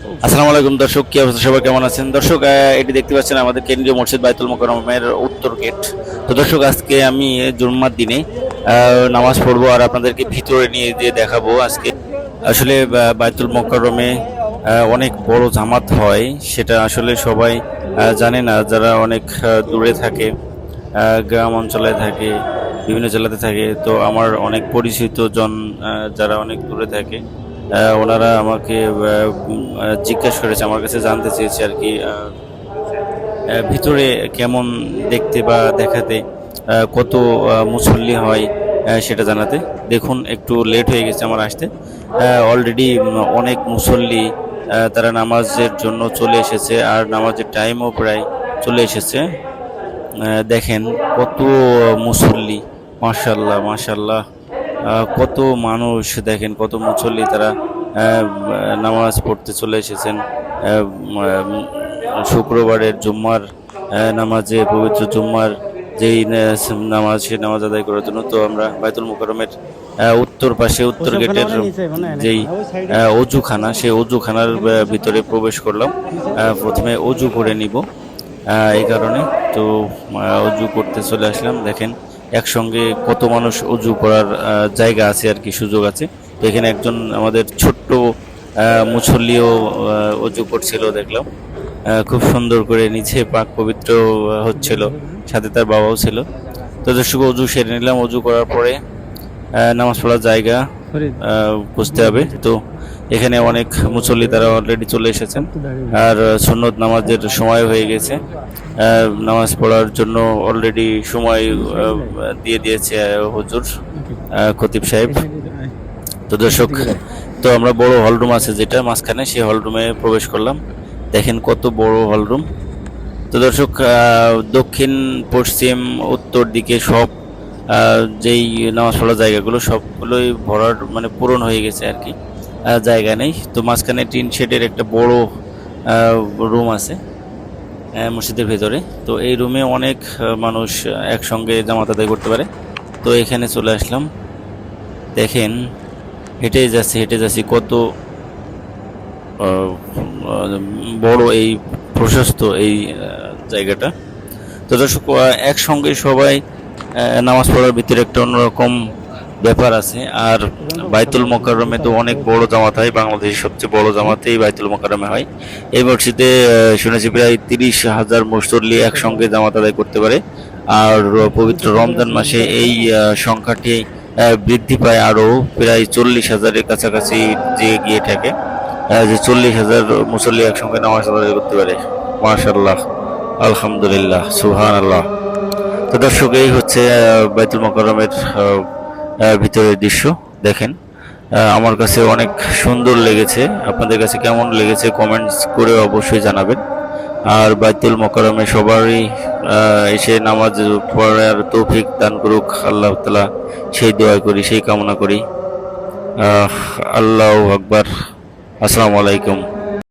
আসসালামু আলাইকুম দর্শক কি অবস্থা? সবাই কেমন আছেন? দর্শক এটি দেখতে পাচ্ছেন আমাদের কেন্দ্রীয় মসজিদ বাইতুল মোকাররমের উত্তর গেট। তো দর্শক আজকে আমি জুম্মার দিনে নামাজ পড়ব আর আপনাদেরকে ভিতরে নিয়ে দিয়ে দেখাবো। আজকে আসলে বাইতুল মোকাররমে আহ, অনেক বড় জামাত হয় সেটা আসলে সবাই জানে না। যারা অনেক দূরে থাকে গ্রাম অঞ্চলে থাকে বিভিন্ন জেলাতে থাকে তো আমার অনেক পরিচিত জন যারা অনেক দূরে থাকে ওনারা আমাকে জিজ্ঞেস করেছে, আমার কাছে জানতে চেয়েছে আর কি ভিতরে কেমন দেখতে বা দেখাতে কত মুসল্লি হয় সেটা জানাতে। দেখুন, একটু লেট হয়ে গেছে আমার আসতে। অলরেডি অনেক মুসল্লি তারা নামাজের জন্য চলে এসেছে, আর নামাজের টাইমও প্রায় চলে এসেছে। দেখেন, কত মুসল্লি মাশাল্লাহ মাশাল্লাহ কত মানুষ দেখেন কত মুসল্লি তারা নামাজ পড়তে চলে এসেছেন শুক্রবারের জুম্মার নামাজে পবিত্র জুম্মার যেই নামাজ সে নামাজ আদায় করার জন্য তো আমরা বাইতুল মোকারমের উত্তর পাশে উত্তর গেটের যেই অজুখানা সেই অজুখানার ভিতরে প্রবেশ করলাম। প্রথমে অজু করে নিব এই কারণে তো অজু করতে চলে আসলাম। দেখেন একসঙ্গে কত মানুষ অজু করার জায়গা আছে আর কি সুযোগ আছে। তো এখানে একজন আমাদের ছোট্ট মুছল্লিও অজু করছিল দেখলাম। খুব সুন্দর করে নিচে পাক পবিত্র হচ্ছিল সাথে তার বাবাও ছিল। তো দর্শক অজু সেরে নিলাম। অজু করার পরে নামাজ পড়ার জায়গা বুঝতে হবে। তো এখানে অনেক মুসল্লি তারা অলরেডি চলে এসেছেন। আর সুন্নত নামাজের সময় হয়ে গেছে। নামাজ পড়ার জন্য অলরেডি সময় দিয়ে দিয়েছে হুজুর খতিব সাহেব। তো দর্শক, তো আমরা বড় হলরুম আছে যেটা, মাঝখানে সেই হলরুমে প্রবেশ করলাম। দেখেন কত বড় হলরুম তো দর্শক দক্ষিণ, পশ্চিম, উত্তর দিকে সব যেই নামাজ পড়ার জায়গাগুলো, সবগুলোই ভরার মানে পূরণ হয়ে গেছে আর কি। জায়গা নেই। তো মাঝখানে টিন শেডের একটা বড় রুম আছে মসজিদের ভেতরে। তো এই রুমে অনেক মানুষ একসঙ্গে জামাত আদায় করতে পারে। তো এখানে চলে আসলাম। দেখেন, হেঁটে যাচ্ছি হেঁটে যাচ্ছি কত বড় এই প্রশস্ত এই জায়গাটা। তো দর্শক একসঙ্গে সবাই নামাজ পড়ার ভিতরে একটা অন্যরকম ব্যাপার আছে। আর বাইতুল মোকাররমে তো অনেক বড় জামাত হয় বাংলাদেশের সবচেয়ে বড় জামাতেই বাইতুল মোকারমে হয়। এই মসজিদে শুনেছি প্রায় তিরিশ হাজার মুসল্লি একসঙ্গে জামাত আদায় করতে পারে। আর পবিত্র রমজান মাসে এই সংখ্যাটি বৃদ্ধি পায় আরও প্রায় চল্লিশ হাজারের কাছাকাছি যে গিয়ে থাকে। যে চল্লিশ হাজার মুসল্লি একসঙ্গে নামাজ আদায় করতে পারে। মাশাল্লাহ আলহামদুলিল্লাহ সুহান আল্লাহ তো দর্শক এই হচ্ছে বাইতুল আহ, ভিতরের দৃশ্য দেখেন। আমার কাছে অনেক সুন্দর লেগেছে। আপনাদের কাছে কেমন লেগেছে কমেন্টস করে অবশ্যই জানাবেন। আর বাইতুল মোকাররমে সবারই এসে নামাজ পড়ার তৌফিক দান করুক। আল্লাহ তালা সেই দোয়া করি, সেই কামনা করি। আল্লাহ আকবার। আসসালামু আলাইকুম।